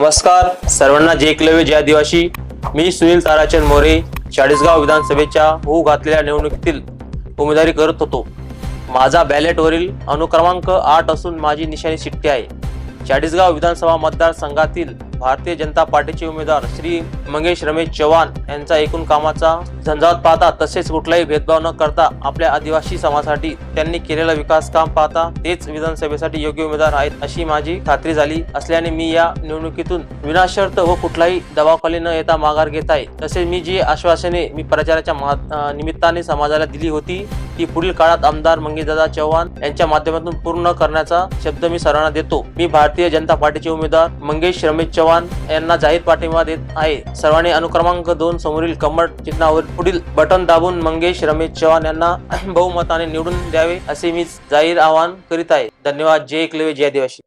नमस्कार सर्वांना जे एकलव्य जय आदिवासी. मी सुनील ताराचंद मोरे चाळीसगाव विधानसभेच्या होऊ घातलेल्या निवडणुकीतील उमेदवारी करत होतो. माझा बॅलेटवरील अनुक्रमांक आठ असून माझी निशाणी शिट्टी आहे. चाळीसगाव विधानसभा मतदारसंघातील भारतीय जनता पार्टीचे उमेदवार श्री मंगेश रमेश चव्हाण यांचा एकूण कामाचा झंझावत पाहता तसेच कुठलाही भेदभाव न करता आपल्या आदिवासी समाजासाठी त्यांनी केलेलं विकास काम पाहता तेच विधानसभेसाठी योग्य उमेदवार आहेत अशी माझी खात्री झाली असल्याने मी या निवडणुकीतून विनाशर्त व कुठलाही दबावखाली न येता माघार घेत आहे. तसेच मी जी आश्वासने मी प्रचाराच्या मा- निमित्ताने समाजाला दिली होती ती पुढील काळात आमदार मंगेशदादा चव्हाण यांच्या माध्यमातून पूर्ण करण्याचा शब्द मी सर्वांना देतो. मी भारतीय जनता पार्टीचे उमेदवार मंगेश रमेश चव्हाण यांना जाहीर पाठिंबा देत आहे. सर्वांनी अनुक्रमांक दोन समोरील कमळ चिन्हावर पुढील बटन दाबून मंगेश रमेश चव्हाण यांना बहुमताने निवडून द्यावे असे मी जाहीर आवाहन करीत आहे. धन्यवाद. जय एकलवे जय आदिवासी.